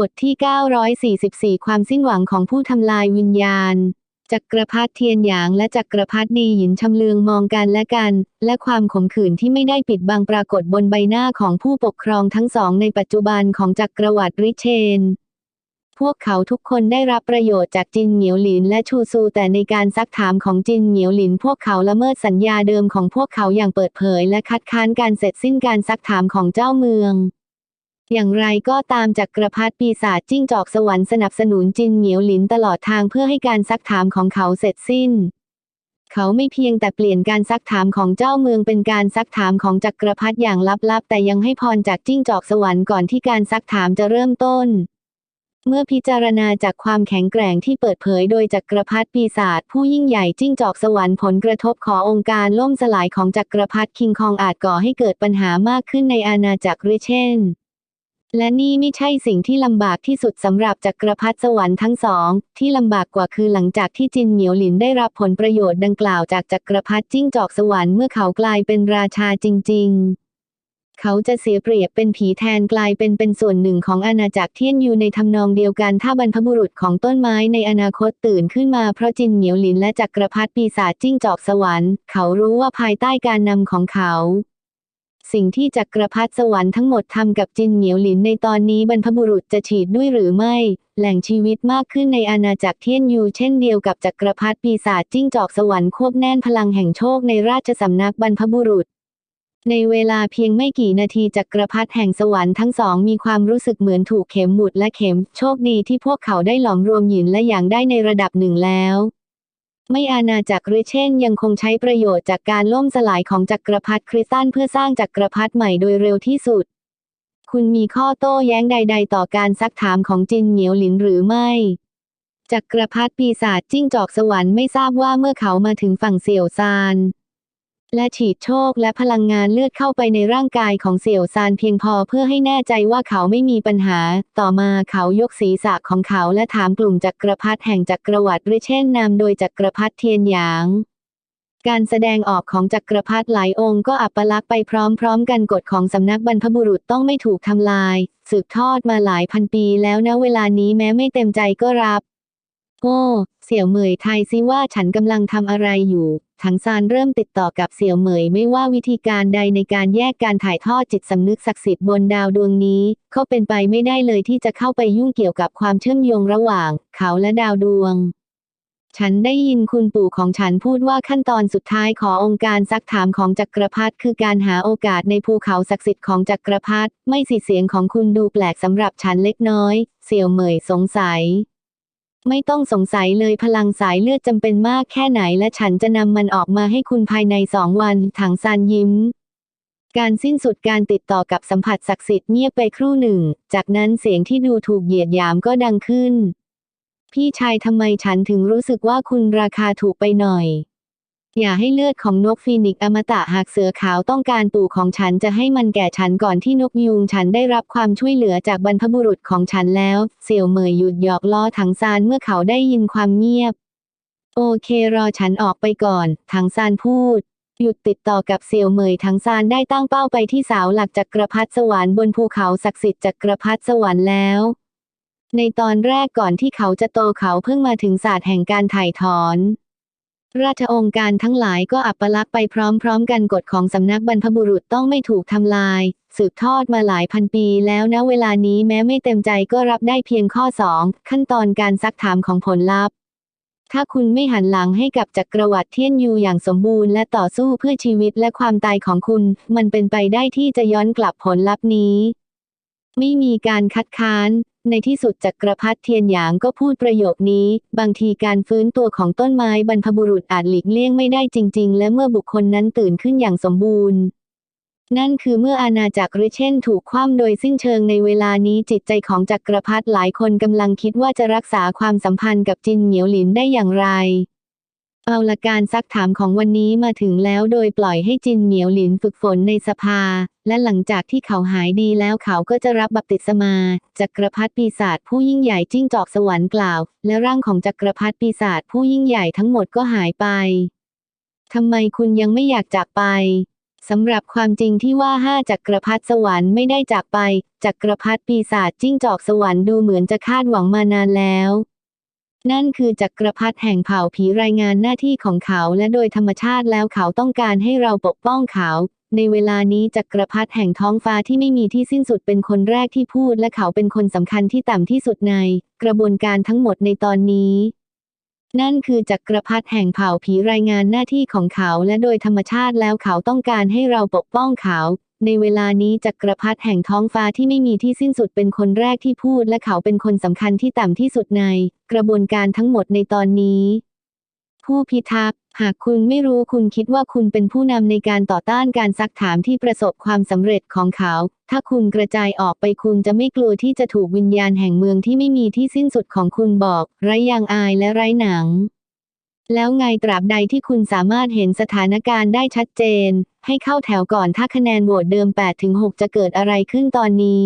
บทที่ 944 ความสิ้นหวังของผู้ทำลายวิญญาณ จักรพรรดิเทียนหยางและจักรพรรดิหยินชำเลืองมองกันและกัน และความขมขื่นที่ไม่ได้ปิดบังปรากฏบนใบหน้าของผู้ปกครองทั้งสองในปัจจุบันของจักรวรรดิริเชน พวกเขาทุกคนได้รับประโยชน์จากจินเหมียวหลินและชูซู แต่ในการซักถามของจินเหมียวหลิน พวกเขาละเมิดสัญญาเดิมของพวกเขาอย่างเปิดเผย และคัดค้านการเสร็จสิ้นการซักถามของเจ้าเมือง อย่างไรก็ตามจักกรพรรดิปีศาจจิ้งจอกสวรรค์สนับสนุนจินเหมียวหลินตลอดทางเพื่อให้การซักถามของเขาเสร็จสิ้น เขาไม่เพียงแต่เปลี่ยนการซักถามของเจ้าเมืองเป็นการซักถามของจักรพรรดิอย่างลับๆ แต่ยังให้พรจากจิ้งจอกสวรรค์ก่อนที่การซักถามจะเริ่มต้นเมื่อพิจารณาจากความแข็งแกร่งที่เปิดเผยโดยจักรพรรดิปีศาจผู้ยิ่งใหญ่จิ้งจอกสวรรค์ผลกระทบขอองค์การล่มสลายของจักรพรรดิคิงคองอาจก่อให้เกิดปัญหามากขึ้นในอาณาจักรริเช่น และนี่ไม่ใช่สิ่งที่ลำบากที่สุดสำหรับจักรพรรดิสวรรค์ทั้งสอง ที่ลำบากกว่าคือหลังจากที่จินเหมียวหลินได้รับผลประโยชน์ดังกล่าวจากจักรพรรดิจิ้งจอกสวรรค์เมื่อเขากลายเป็นราชาจริง ๆเขาจะเสียเปรียบเป็นผีแทนกลายเป็นเป็นส่วนหนึ่งของอาณาจักรเทียนอยู่ในทำนองเดียวกันถ้าบรรพบุรุษของต้นไม้ในอนาคตตื่นขึ้นมาเพราะจินเหมียวหลินและจักรพรรดิปีศาจจิ้งจอกสวรรค์ เขารู้ว่าภายใต้การนำของเขา สิ่งที่จักรพรรดิสวรรค์ทั้งหมดทำกับจินเหมียวหลินในตอนนี้บรรพบุรุษจะฉีดด้วยหรือไม่ แหล่งชีวิตมากขึ้นในอาณาจักรเทียนยูเช่นเดียวกับจักรพรรดิปีศาจจิ้งจอกสวรรค์ควบแน่นพลังแห่งโชคในราชสำนักบรรพบุรุษ ในเวลาเพียงไม่กี่นาทีจักรพรรดิแห่งสวรรค์ทั้งสองมีความรู้สึกเหมือนถูกเข็มหมุดและเข็ม โชคดีที่พวกเขาได้หลอมรวมหยินและหยางได้ในระดับหนึ่งแล้ว ไม่อาณาจักรริเช่นยังคงใช้ประโยชน์จากการล่มสลายของจักรพรรดิคริสตันเพื่อสร้างจักรพรรดิใหม่โดยเร็วที่สุด คุณมีข้อโต้แย้งใด ๆ ต่อการซักถามของจินเหนียวหลินหรือไม่ จักรพรรดิปีศาจจิ้งจอกสวรรค์ไม่ทราบว่าเมื่อเขามาถึงฝั่งเสี่ยวซาน และฉีดโชคและพลังงานเลือดเข้าไปในร่างกายของเสี่ยวซานเพียงพอเพื่อให้แน่ใจว่าเขาไม่มีปัญหา ต่อมาเขายกศีรษะของเขาและถามกลุ่มจักรพรรดิแห่งจักรวรรดิริเช่นนำโดยจักรพรรดิเทียนหยางการแสดงออกของจักรพรรดิหลายองค์ก็อัปลักษณ์ไปพร้อมๆ กันกฎของสำนักบรรพบุรุษต้องไม่ถูกทำลาย สืบทอดมาหลายพันปีแล้วนะเวลานี้แม้ไม่เต็มใจก็รับ โอ้เสี่ยวเหมยไทยซิว่าฉันกำลังทำอะไรอยู่ ถังซานเริ่มติดต่อกับเสี่ยวเหมยไม่ว่าวิธีการใดในการแยกการถ่ายทอดจิตสำนึกศักดิ์สิทธิ์บนดาวดวงนี้ เขาเป็นไปไม่ได้เลยที่จะเข้าไปยุ่งเกี่ยวกับความเชื่อมโยงระหว่าง เขาและดาวดวงฉันได้ยินคุณปู่ของฉันพูดว่าขั้นตอนสุดท้ายขององค์การซักถามของจักรพรรดิคือการหาโอกาสในภูเขาศักดิ์สิทธิ์ของจักรพรรดิไม่สิเสียงของคุณดูแปลกสำหรับฉันเล็กน้อย เสี่ยวเหมยสงสัย ไม่ต้องสงสัยเลยพลังสายเลือดจำเป็นมากแค่ไหนและฉันจะนำมันออกมาให้คุณภายในสองวันถังซานยิ้ม การสิ้นสุดการติดต่อกับสัมผัสศักดิ์สิทธิ์เงียบไปครู่หนึ่ง จากนั้นเสียงที่ดูถูกเหยียดหยามก็ดังขึ้น พี่ชายทำไมฉันถึงรู้สึกว่าคุณราคาถูกไปหน่อย อย่าให้เลือดของนกฟีนิกซ์อมตะหากเสือขาวต้องการปู่ของฉันจะให้มันแก่ฉันก่อนที่นกยูงฉันได้รับความช่วยเหลือจากบรรพบุรุษของฉันแล้ว เสี่ยวเหมยหยุดหยอกล้อถังซานเมื่อเขาได้ยินความเงียบ โอเครอฉันออกไปก่อนถังซานพูด หยุดติดต่อกับเสี่ยวเหมยถังซานได้ตั้งเป้าไปที่สาวหลักจักรพรรดิสวรรค์บนภูเขาศักดิ์สิทธิ์จักรพรรดิสวรรค์แล้วในตอนแรกก่อนที่เขาจะโตเขาเพิ่งมาถึงศาสตร์แห่งการถ่ายถอน ราชองค์การทั้งหลายก็อัปลักษณ์ไปพร้อมๆ กันกฎของสำนักบรรพบุรุษต้องไม่ถูกทำลาย สืบทอดมาหลายพันปีแล้วนะเวลานี้แม้ไม่เต็มใจก็รับได้เพียงข้อสองขั้นตอนการซักถามของผลลัพธ์ ถ้าคุณไม่หันหลังให้กับจักรวรรดิเทียนยูอย่างสมบูรณ์และต่อสู้เพื่อชีวิตและความตายของคุณ มันเป็นไปได้ที่จะย้อนกลับผลลัพธ์นี้ ไม่มีการคัดค้าน ในที่สุดจักรพรรดิเทียนหยางก็พูดประโยคนี้ บางทีการฟื้นตัวของต้นไม้บรรพบุรุษอาจหลีกเลี่ยงไม่ได้จริง ๆ และเมื่อบุคคลนั้นตื่นขึ้นอย่างสมบูรณ์ นั่นคือเมื่ออาณาจักรริเช่นถูกคว่ำโดยสิ้นเชิงในเวลานี้จิตใจของจักรพรรดิหลายคนกำลังคิดว่าจะรักษาความสัมพันธ์กับจินเหมียวหลินได้อย่างไร เอาละการซักถามของวันนี้มาถึงแล้วโดยปล่อยให้จินเหมียวหลินฝึกฝนในสภา และหลังจากที่เขาหายดีแล้วเขาก็จะรับบัพติศมาจักรพรรดิปีศาจผู้ยิ่งใหญ่จิ้งจอกสวรรค์กล่าว และร่างของจักรพรรดิปีศาจผู้ยิ่งใหญ่ทั้งหมดก็หายไปทำไมคุณยังไม่อยากจากไปสำหรับความจริงที่ว่าห้าจักรพรรดิสวรรค์ไม่ได้จากไปจักรพรรดิปีศาจจิ้งจอกสวรรค์ดูเหมือนจะคาดหวังมานานแล้ว นั่นคือจักรพรรดิแห่งเผ่าผีรายงานหน้าที่ของเขาและโดยธรรมชาติแล้วเขาต้องการให้เราปกป้องเขา ในเวลานี้จักรพรรดิแห่งท้องฟ้าที่ไม่มีที่สิ้นสุดเป็นคนแรกที่พูดและเขาเป็นคนสำคัญที่ต่ำที่สุดใน กระบวนการทั้งหมดในตอนนี้ นั่นคือจักรพรรดิแห่งเผ่าผีรายงานหน้าที่ของเขาและโดยธรรมชาติแล้วเขาต้องการให้เราปกป้องเขา ในเวลานี้จักรพรรดิแห่งท้องฟ้าที่ไม่มีที่สิ้นสุดเป็นคนแรกที่พูดและเขาเป็นคนสำคัญที่ต่ำที่สุดใน กระบวนการทั้งหมดในตอนนี้ ผู้พิทักษ์หากคุณไม่รู้คุณคิดว่าคุณเป็นผู้นำในการต่อต้านการซักถามที่ประสบความสำเร็จของเขา ถ้าคุณกระจายออกไปคุณจะไม่กลัวที่จะถูกวิญญาณแห่งเมืองที่ไม่มีที่สิ้นสุดของคุณบอก ไร้ยางอายและไร้หนัง แล้วไงตราบใดที่คุณสามารถเห็นสถานการณ์ได้ชัดเจน ให้เข้าแถวก่อนถ้าคะแนนโหวตเดิม 8-6 จะเกิดอะไรขึ้นตอนนี้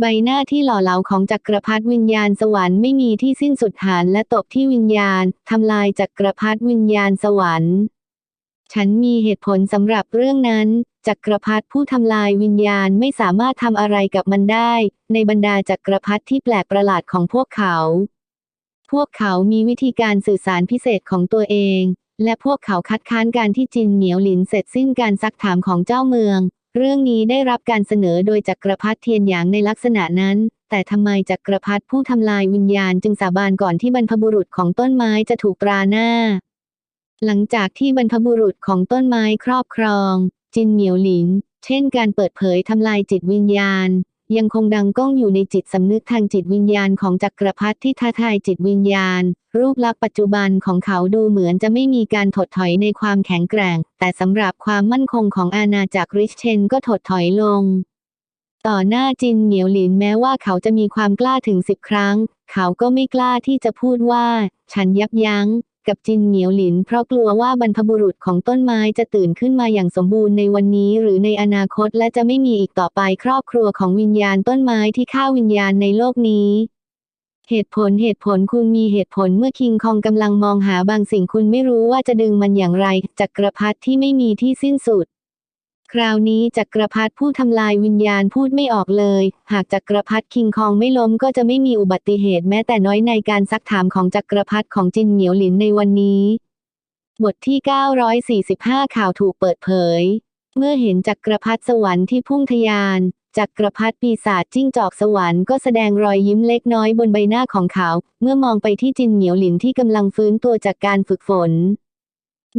ใบหน้าที่หล่อเหลาของจักรพรรดิวิญญาณสวรรค์ไม่มีที่สิ้นสุดหานและตบที่วิญญาณทำลายจักรพรรดิวิญญาณสวรรค์ ฉันมีเหตุผลสำหรับเรื่องนั้น จักรพรรดิผู้ทำลายวิญญาณไม่สามารถทำอะไรกับมันได้ ในบรรดาจักรพรรดิที่แปลกประหลาดของพวกเขา พวกเขามีวิธีการสื่อสารพิเศษของตัวเอง และพวกเขาคัดค้านการที่จินเหนียวหลินเสร็จสิ้นการซักถามของเจ้าเมือง เรื่องนี้ได้รับการเสนอโดยจักรพรรดิเทียนหยางในลักษณะนั้น แต่ทำไมจักรพรรดิผู้ทำลายวิญญาณจึงสาบานก่อนที่บรรพบุรุษของต้นไม้จะถูกตราหน้า หลังจากที่บรรพบุรุษของต้นไม้ครอบครอง จินเหมียวหลิน เช่น การเปิดเผยทำลายจิตวิญญาณ ยังคงดังก้องอยู่ในจิตสำนึกทางจิตวิญญาณของจักรพรรดิที่ท้าทายจิตวิญญาณ รูปลักษณ์ปัจจุบันของเขาดูเหมือนจะไม่มีการถดถอยในความแข็งแกร่ง แต่สำหรับความมั่นคงของอาณาจักรริชเชนก็ถดถอยลง ต่อหน้าจินเหมียวหลินแม้ว่าเขาจะมีความกล้าถึงสิบครั้ง เขาก็ไม่กล้าที่จะพูดว่า ฉันยับยั้ง กับจินเหมียวหลิน เพราะกลัวว่าบรรพบุรุษของต้นไม้จะตื่นขึ้นมาอย่างสมบูรณ์ในวันนี้ หรือในอนาคตและจะไม่มีอีกต่อไปครอบครัวของวิญญาณต้นไม้ที่ฆ่าวิญญาณในโลกนี้เหตุผลเหตุผลคุณมีเหตุผลเมื่อคิงคองกำลังมองหาบางสิ่งคุณไม่รู้ว่าจะดึงมันอย่างไร จักรพรรดิที่ไม่มีที่สิ้นสุด คราวนี้จักรพรรดิผู้ทำลายวิญญาณพูดไม่ออกเลย หากจักรพรรดิคิงคองไม่ล้มก็จะไม่มีอุบัติเหตุแม้แต่น้อยในการซักถามของจักรพรรดิของจินเหนียวหลินในวันนี้ บทที่ 945 ข่าวถูกเปิดเผย เมื่อเห็นจักรพรรดิสวรรค์ที่พุ่งทะยาน จักรพรรดิปีศาจจิ้งจอกสวรรค์ก็แสดงรอยยิ้มเล็กน้อยบนใบหน้าของเขา เมื่อมองไปที่จินเหนียวหลินที่กำลังฟื้นตัวจากการฝึกฝน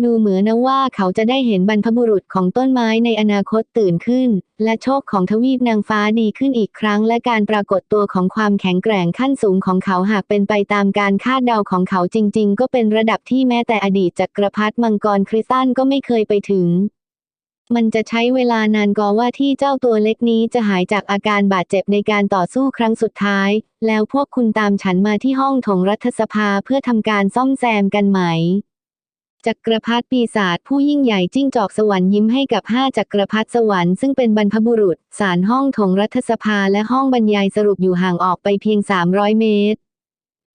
ดูเหมือนนะว่าเขาจะได้เห็นบรรพบุรุษของต้นไม้ในอนาคตตื่นขึ้น และโชคของทวีปนางฟ้าดีขึ้นอีกครั้ง และการปรากฏตัวของความแข็งแกร่งขั้นสูงของเขาหากเป็นไปตามการคาดเดาของเขาจริง ๆ ก็เป็นระดับที่แม้แต่อดีตจักรพรรดิมังกรคริสตันก็ไม่เคยไปถึง มันจะใช้เวลานานกว่าที่เจ้าตัวเล็กนี้จะหายจากอาการบาดเจ็บในการต่อสู้ครั้งสุดท้าย แล้วพวกคุณตามฉันมาที่ห้องถงรัฐสภาเพื่อทำการซ่อมแซมกันไหม จักรพรรดิปีศาจผู้ยิ่งใหญ่จิ้งจอกสวรรค์ยิ้มให้กับห้าจักรพรรดิสวรรค์ซึ่งเป็นบรรพบุรุษศาลห้องโถงรัฐสภาและห้องบรรยายสรุปอยู่ห่างออกไปเพียง 300 เมตร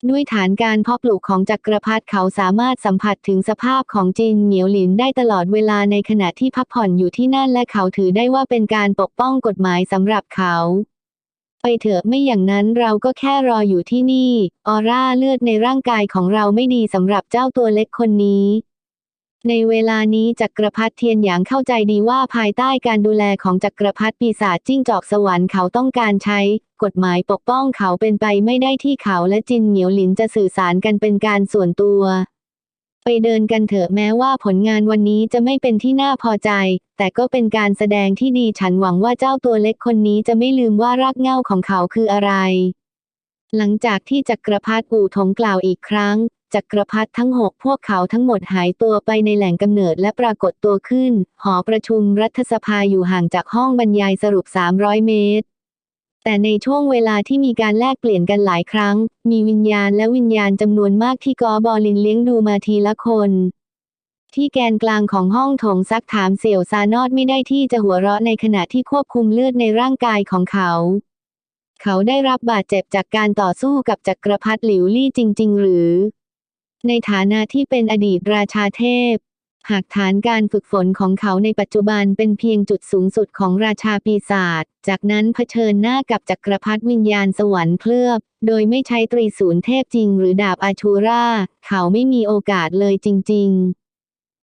ด้วยฐานการเพาะปลูกของจักรพรรดิเขาสามารถสัมผัสถึงสภาพของจินเหมียวหลินได้ตลอดเวลาในขณะที่พักผ่อนอยู่ที่นั่นและเขาถือได้ว่าเป็นการปกป้องกฎหมายสำหรับเขาไปเถอะไม่อย่างนั้นเราก็แค่รออยู่ที่นี่ ออร่าเลือดในร่างกายของเราไม่ดีสำหรับเจ้าตัวเล็กคนนี้ ในเวลานี้จักรพรรดิเทียนหยางเข้าใจดีว่าภายใต้การดูแลของจักรพรรดิปีศาจจิ้งจอกสวรรค์เขาต้องการใช้ กฎหมายปกป้องเขาเป็นไปไม่ได้ที่เขาและจินเหมียวหลินจะสื่อสารกันเป็นการส่วนตัว ไปเดินกันเถอะแม้ว่าผลงานวันนี้จะไม่เป็นที่น่าพอใจ แต่ก็เป็นการแสดงที่ดีฉันหวังว่าเจ้าตัวเล็กคนนี้จะไม่ลืมว่ารากเหง้าของเขาคืออะไรหลังจากที่จักรพรรดิอู่ถงกล่าวอีกครั้ง จักรพรรดิทั้งหกพวกเขาทั้งหมดหายตัวไปในแหล่งกำเนิดและปรากฏตัวขึ้น หอประชุมรัฐสภาอยู่ห่างจากห้องบรรยายสรุป 300 เมตร แต่ในช่วงเวลาที่มีการแลกเปลี่ยนกันหลายครั้ง มีวิญญาณและวิญญาณจำนวนมากที่กอบอลินเลี้ยงดูมาทีละคนที่แกนกลางของห้องโถงซักถามเสี่ยวซานอดไม่ได้ที่จะหัวเราะในขณะที่ควบคุมเลือดในร่างกายของเขา เขาได้รับบาดเจ็บจากการต่อสู้กับจักรพรรดิหลิวลี่จริง ๆ หรือ ในฐานะที่เป็นอดีตราชาเทพ หากฐานการฝึกฝนของเขาในปัจจุบันเป็นเพียงจุดสูงสุดของราชาปีศาจ จากนั้นเผชิญหน้ากับจักรพรรดิวิญญาณสวรรค์เคลือบ โดยไม่ใช้ตรีศูนย์เทพจริงหรือดาบอาชูรา เขาไม่มีโอกาสเลยจริง ๆ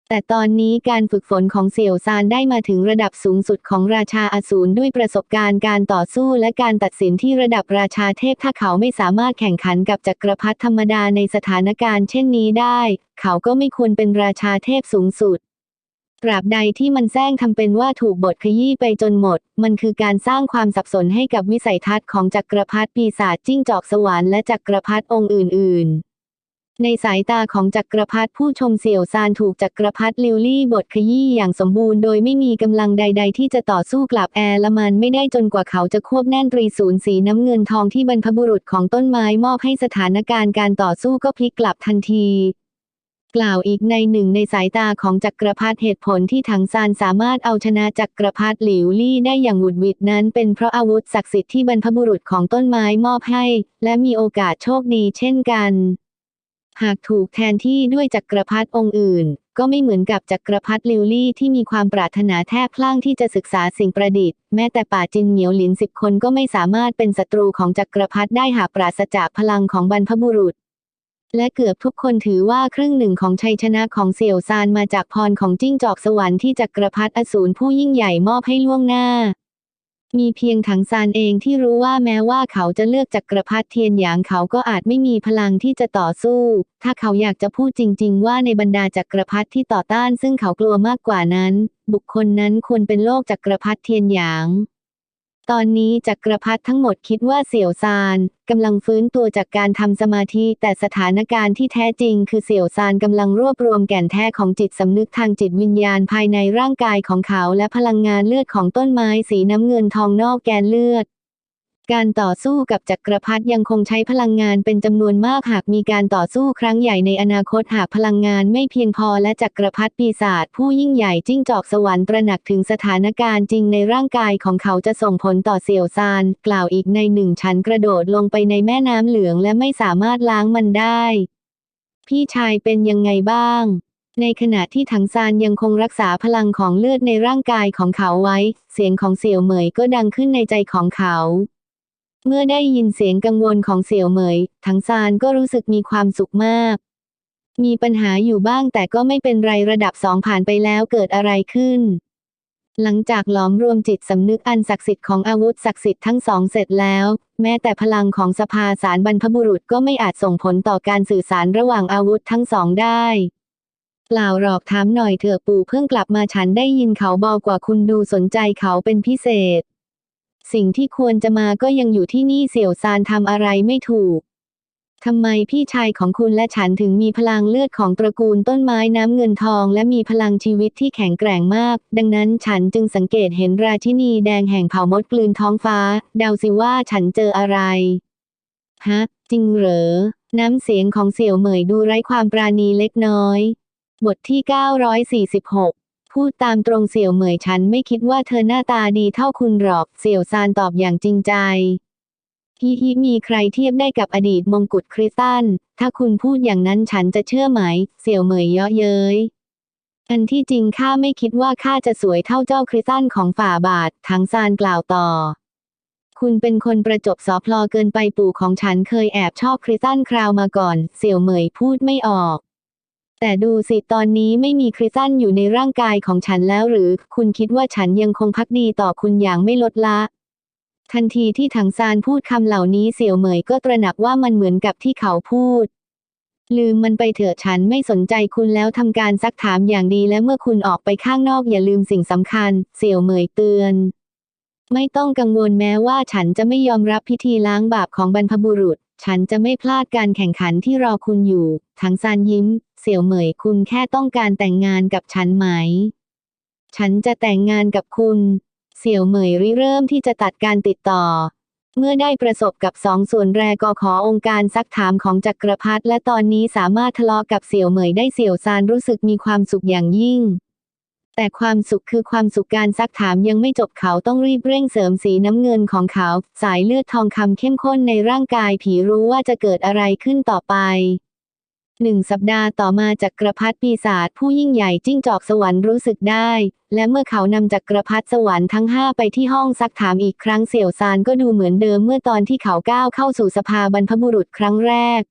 แต่ตอนนี้การฝึกฝนของเสี่ยวซานได้มาถึงระดับสูงสุดของราชาอสูรด้วยประสบการณ์การต่อสู้และการตัดสินที่ระดับราชาเทพถ้าเขาไม่สามารถแข่งขันกับจักรพรรดิธรรมดาในสถานการณ์เช่นนี้ได้ เขาก็ไม่ควรเป็นราชาเทพสูงสุดตราบใดที่มันแซงทำเป็นว่าถูกบทขยี้ไปจนหมด มันคือการสร้างความสับสนให้กับวิสัยทัศน์ของจักรพรรดิปีศาจจิ้งจอกสวรรค์และจักรพรรดิองค์อื่น ๆ ในสายตาของจักรพรรดิผู้ชมเสี่ยวซานถูกจักรพรรดิลิวลี่บทขยี้อย่างสมบูรณ์โดยไม่มีกำลังใด ๆ ที่จะต่อสู้กลับแอร์ละมันไม่ได้จนกว่าเขาจะควบแน่นตรีศูนย์สีน้ำเงินทองที่บรรพบุรุษของต้นไม้มอบให้สถานการณ์การต่อสู้ก็พลิกกลับทันทีกล่าวอีกในหนึ่งในสายตาของจักรพรรดิเหตุผลที่ถังซานสามารถเอาชนะจักรพรรดิหลิวลี่ได้อย่างหวุดหวิดนั้น เป็นเพราะอาวุธศักดิ์สิทธิ์ที่บรรพบุรุษของต้นไม้มอบให้ และมีโอกาสโชคดีเช่นกัน หากถูกแทนที่ด้วยจักรพรรดิองค์อื่น ก็ไม่เหมือนกับจักรพรรดิลิวลี่ที่มีความปรารถนาแทบพล่างที่จะศึกษาสิ่งประดิษฐ์ แม้แต่ป่าจินเหมียวหลินสิบคนก็ไม่สามารถเป็นศัตรูของจักรพรรดิได้หากปราศจากพลังของบรรพบุรุษ และเกือบทุกคนถือว่าครึ่งหนึ่งของชัยชนะของเสี่ยวซานมาจากพรของจิ้งจอกสวรรค์ที่จักรพรรดิอสูรผู้ยิ่งใหญ่มอบให้ล่วงหน้า มีเพียงถังซานเองที่รู้ว่าแม้ว่าเขาจะเลือกจักรพรรดิเทียนหยางเขาก็อาจไม่มีพลังที่จะต่อสู้ ถ้าเขาอยากจะพูดจริง ๆ ว่าในบรรดาจักรพรรดิที่ต่อต้านซึ่งเขากลัวมากกว่านั้น บุคคลนั้นควรเป็นโลกจักรพรรดิเทียนหยาง ตอนนี้จักรพรรดิทั้งหมดคิดว่าเสี่ยวซานกำลังฟื้นตัวจากการทำสมาธิแต่สถานการณ์ที่แท้จริงคือเสี่ยวซานกำลังรวบรวมแก่นแท้ของจิตสำนึกทางจิตวิญญาณภายในร่างกายของเขาและพลังงานเลือดของต้นไม้สีน้ำเงินทองนอกแกนเลือด การต่อสู้กับจักรพรรดิยังคงใช้พลังงานเป็นจำนวนมากหากมีการต่อสู้ครั้งใหญ่ในอนาคตหากพลังงานไม่เพียงพอและจักรพรรดิปีศาจผู้ยิ่งใหญ่จิ้งจอกสวรรค์ตระหนักถึงสถานการณ์จริงในร่างกายของเขาจะส่งผลต่อเสี่ยวซาน กล่าวอีกในหนึ่งฉันกระโดดลงไปในแม่น้ำเหลืองและไม่สามารถล้างมันได้ พี่ชายเป็นยังไงบ้างในขณะที่ถังซานยังคงรักษาพลังของเลือดในร่างกายของเขาไว้ เสียงของเสี่ยวเหมยก็ดังขึ้นในใจของเขา เมื่อได้ยินเสียงกังวลของเสี่ยวเหมย ถังซานก็รู้สึกมีความสุขมาก มีปัญหาอยู่บ้างแต่ก็ไม่เป็นไรระดับสองผ่านไปแล้วเกิดอะไรขึ้น หลังจากหลอมรวมจิตสำนึกอันศักดิ์สิทธิ์ของอาวุธศักดิ์สิทธิ์ทั้งสองเสร็จแล้ว แม้แต่พลังของสภาสารบรรพบุรุษก็ไม่อาจส่งผลต่อการสื่อสารระหว่างอาวุธทั้งสองได้เปล่าหรอกถามหน่อยเถอะปู่เพิ่งกลับมาฉันได้ยินเขาบอกว่าคุณดูสนใจเขาเป็นพิเศษ สิ่งที่ควรจะมาก็ยังอยู่ที่นี่เสี่ยวซานทำอะไรไม่ถูกทำไมพี่ชายของคุณและฉันถึงมีพลังเลือดของตระกูลต้นไม้น้ำเงินทอง และมีพลังชีวิตที่แข็งแกร่งมาก ดังนั้นฉันจึงสังเกตเห็นราชินีแดงแห่งเผ่ามดกลืนท้องฟ้า เดาสิว่าฉันเจออะไร ฮะ จริงเหรอ น้ำเสียงของเสี่ยวเหมยดูไร้ความปราณีเล็กน้อย บทที่ 946 พูดตามตรงเสี่ยวเหมยฉันไม่คิดว่าเธอหน้าตาดีเท่าคุณหรอกเสี่ยวซานตอบอย่างจริงใจฮิฮิมีใครเทียบได้กับอดีตมงกุฎคริสตัลถ้าคุณพูดอย่างนั้นฉันจะเชื่อไหม เสี่ยวเหมยเยาะเย้ย อันที่จริงข้าไม่คิดว่าข้าจะสวยเท่าเจ้าคริสตัลของฝ่าบาทถังซานกล่าวต่อ คุณเป็นคนประจบสอพลอเกินไปปู่ของฉันเคยแอบชอบคริสตัลคราวมาก่อน เสี่ยวเหมยพูดไม่ออก แต่ดูสิตอนนี้ไม่มีคริสตัลอยู่ในร่างกายของฉันแล้วหรือ คุณคิดว่าฉันยังคงพักดีต่อคุณอย่างไม่ลดละ ทันทีที่ถังซานพูดคำเหล่านี้เสี่ยวเหมยก็ตระหนักว่ามันเหมือนกับที่เขาพูด ลืมมันไปเถอะฉันไม่สนใจคุณแล้วทำการซักถามอย่างดีและเมื่อคุณออกไปข้างนอกอย่าลืมสิ่งสำคัญ เสี่ยวเหมยเตือนไม่ต้องกังวลแม้ว่าฉันจะไม่ยอมรับพิธีล้างบาปของบรรพบุรุษ ฉันจะไม่พลาดการแข่งขันที่รอคุณอยู่ ถังซานยิ้ม เสี่ยวเหมยคุณแค่ต้องการแต่งงานกับฉันไหม ฉันจะแต่งงานกับคุณ เสี่ยวเหมยริเริ่มที่จะตัดการติดต่อ เมื่อได้ประสบกับสองส่วนแรกก็ขอองค์การซักถามของจักรพรรดิและตอนนี้สามารถทะเลาะกับเสี่ยวเหมยได้เสี่ยวซานรู้สึกมีความสุขอย่างยิ่ง แต่ความสุขคือความสุขการซักถามยังไม่จบเขาต้องรีบเร่งเสริมสีน้ำเงินของเขา สายเลือดทองคำเข้มข้นในร่างกายผีรู้ว่าจะเกิดอะไรขึ้นต่อไปหนึ่งสัปดาห์ต่อมาจักรพรรดิปีศาจผู้ยิ่งใหญ่จิ้งจอกสวรรค์รู้สึกได้ และเมื่อเขานำจักรพรรดิสวรรค์ทั้งห้าไปที่ห้องซักถามอีกครั้งเสี่ยวซานก็ดูเหมือนเดิมเมื่อตอนที่เขาก้าวเข้าสู่สภาบรรพบุรุษครั้งแรก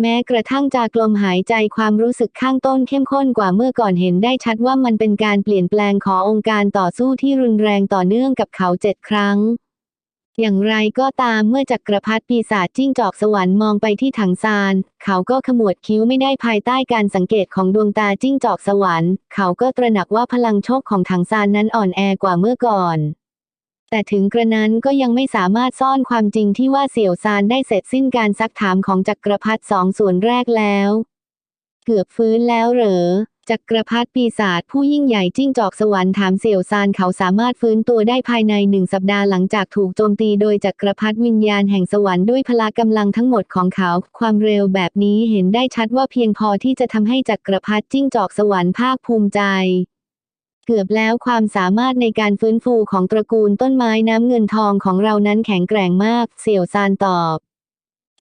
แม้กระทั่งจากลมหายใจความรู้สึกข้างต้นเข้มข้นกว่าเมื่อก่อนเห็นได้ชัดว่ามันเป็นการเปลี่ยนแปลงขององค์การต่อสู้ที่รุนแรงต่อเนื่องกับเขาเจ็ดครั้ง อย่างไรก็ตามเมื่อจักรพรรดิปีศาจจิ้งจอกสวรรค์มองไปที่ถังซาน เขาก็ขมวดคิ้วไม่ได้ภายใต้การสังเกตของดวงตาจิ้งจอกสวรรค์ เขาก็ตระหนักว่าพลังโชคของถังซานนั้นอ่อนแอกว่าเมื่อก่อน แต่ถึงกระนั้นก็ยังไม่สามารถซ่อนความจริงที่ว่าเสี่ยวซานได้เสร็จสิ้นการซักถามของจักรพรรดิสองส่วนแรกแล้ว เกือบฟื้นแล้วเหรอจักรพรรดิปีศาจผู้ยิ่งใหญ่จิ้งจอกสวรรค์ถามเสี่ยวซานเขาสามารถฟื้นตัวได้ภายในหนึ่งสัปดาห์หลังจากถูกโจมตีโดยจักรพรรดิวิญญาณแห่งสวรรค์ด้วยพละกำลังทั้งหมดของเขา ความเร็วแบบนี้เห็นได้ชัดว่าเพียงพอที่จะทำให้จักรพรรดิจิ้งจอกสวรรค์ภาคภูมิใจ เกือบแล้วความสามารถในการฟื้นฟูของตระกูลต้นไม้น้ำเงินทองของเรานั้นแข็งแกร่งมาก เสี่ยวซานตอบ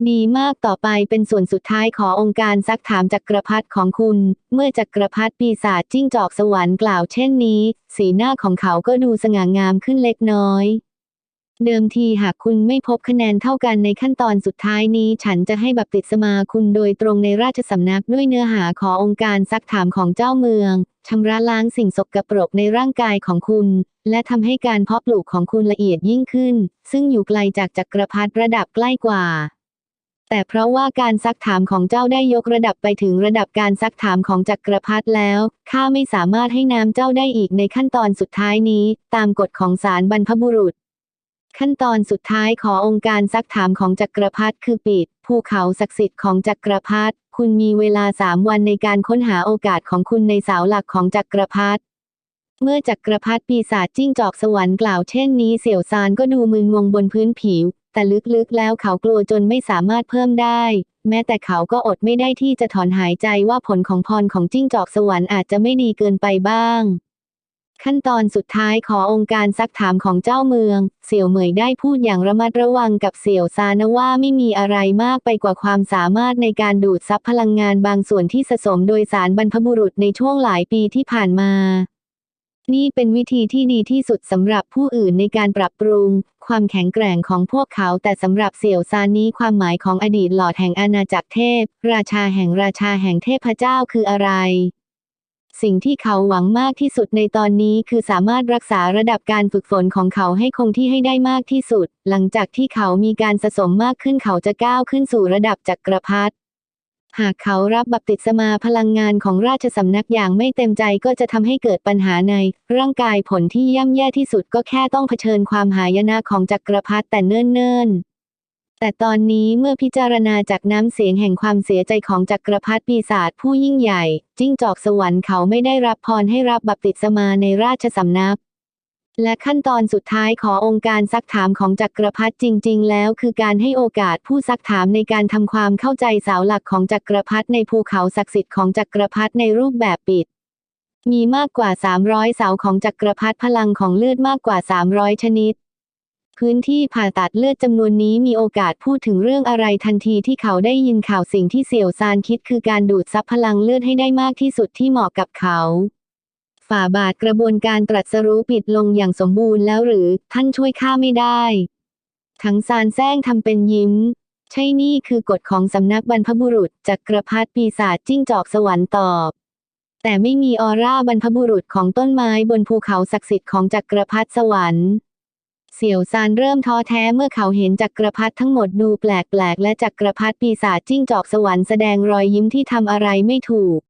ดีมากต่อไปเป็นส่วนสุดท้ายขอองค์การซักถามจักรพรรดิของคุณ เมื่อจักรพรรดิปีศาจจิ้งจอกสวรรค์กล่าวเช่นนี้ สีหน้าของเขาก็ดูสง่างามขึ้นเล็กน้อย เดิมทีหากคุณไม่พบคะแนนเท่ากันในขั้นตอนสุดท้ายนี้ ฉันจะให้บัพติศมาคุณโดยตรงในราชสำนักด้วยเนื้อหาขอองค์การซักถามของเจ้าเมืองชำระล้างสิ่งสกปรกในร่างกายของคุณ และทำให้การเพาะปลูกของคุณละเอียดยิ่งขึ้น ซึ่งอยู่ไกลจากจักรพรรดิระดับใกล้กว่า แต่เพราะว่าการซักถามของเจ้าได้ยกระดับไปถึงระดับการซักถามของจักรพรรดิแล้วข้าไม่สามารถให้น้ำเจ้าได้อีกในขั้นตอนสุดท้ายนี้ ตามกฎของศาลบรรพบุรุษ ขั้นตอนสุดท้ายขอองค์การซักถามของจักรพรรดิคือปิด ภูเขาศักดิ์สิทธิ์ของจักรพรรดิคุณมีเวลาสามวันในการค้นหาโอกาสของคุณในเสาหลักของจักรพรรดิเมื่อจักรพรรดิปีศาจจิ้งจอกสวรรค์กล่าวเช่นนี้เสี่ยวซานก็ดูมึนงงบนพื้นผิว แต่ลึกๆแล้วเขากลัวจนไม่สามารถเพิ่มได้ แม้แต่เขาก็อดไม่ได้ที่จะถอนหายใจว่าผลของพรของจิ้งจอกสวรรค์อาจจะไม่ดีเกินไปบ้าง ขั้นตอนสุดท้ายขอองค์การซักถามของเจ้าเมือง เสี่ยวเหมยได้พูดอย่างระมัดระวังกับเสี่ยวซานว่าไม่มีอะไรมากไปกว่าความสามารถในการดูดซับพลังงานบางส่วนที่สะสมโดยสารบรรพบุรุษในช่วงหลายปีที่ผ่านมา นี่เป็นวิธีที่ดีที่สุดสำหรับผู้อื่นในการปรับปรุง ความแข็งแกร่งของพวกเขาแต่สำหรับเสี่ยวซานนี้ความหมายของอดีตหลอดแห่งอาณาจักรเทพ ราชาแห่งราชาแห่งเทพเจ้าคืออะไร สิ่งที่เขาหวังมากที่สุดในตอนนี้คือสามารถรักษาระดับการฝึกฝนของเขาให้คงที่ให้ได้มากที่สุด หลังจากที่เขามีการสะสมมากขึ้นเขาจะก้าวขึ้นสู่ระดับจักรพรรดิหากเขารับบัพติศมาพลังงานของราชสำนักอย่างไม่เต็มใจก็จะทำให้เกิดปัญหาใน ร่างกายผลที่ย่ำแย่ที่สุดก็แค่ต้องเผชิญความหายนะของจักรพรรดิแต่เนิ่นๆ แต่ตอนนี้เมื่อพิจารณาจากน้ำเสียงแห่งความเสียใจของจักรพรรดิปีศาจผู้ยิ่งใหญ่ จิ้งจอกสวรรค์เขาไม่ได้รับพรให้รับบัพติศมาในราชสำนัก และขั้นตอนสุดท้ายขอองค์การซักถามของจักรพรรดิจริง ๆ แล้ว คือการให้โอกาสผู้ซักถามในการทำความเข้าใจเสาหลักของจักรพรรดิในภูเขาศักดิ์สิทธิ์ของจักรพรรดิในรูปแบบปิดมีมากกว่า 300 เสาของจักรพรรดิพลังของเลือดมากกว่า 300 ชนิด พื้นที่ผ่าตัดเลือดจำนวนนี้มีโอกาสพูดถึงเรื่องอะไรทันทีที่เขาได้ยินข่าวสิ่งที่เสี่ยวซานคิดคือการดูดซับพลังเลือดให้ได้มากที่สุดที่เหมาะกับเขาฝ่าบาทกระบวนการตรัสรู้ปิดลงอย่างสมบูรณ์แล้วหรือท่านช่วยข้าไม่ได้ ทั้งซานแซงทำเป็นยิ้ม ใช่นี่คือกฎของสำนักบรรพบุรุษจักรพรรดิปีศาจจิ้งจอกสวรรค์ตอบ แต่ไม่มีออร่าบรรพบุรุษของต้นไม้บนภูเขาศักดิ์สิทธิ์ของจักรพรรดิสวรรค์ เสี่ยวซานเริ่มท้อแท้เมื่อเขาเห็นจักรพรรดิทั้งหมดดูแปลกๆและจักรพรรดิปีศาจจิ้งจอกสวรรค์แสดงรอยยิ้มที่ทำอะไรไม่ถูก